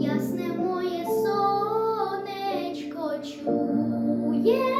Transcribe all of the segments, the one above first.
ясне моє сонечко чує.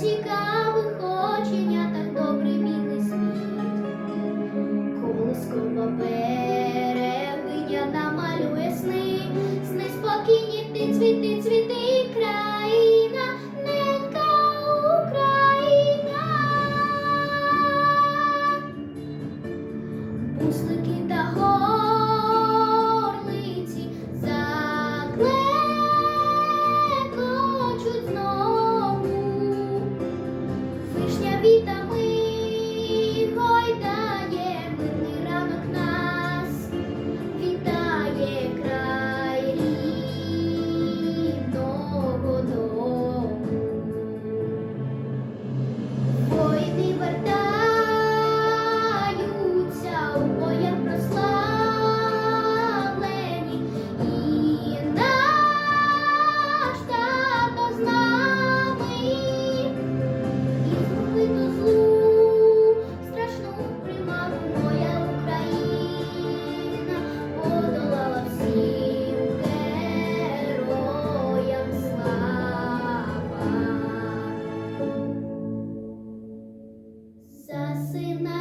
цікавих очення так добре білий світ, колиском попередня намалює сни, сни спокійні ти цвіти, цвіти. сина.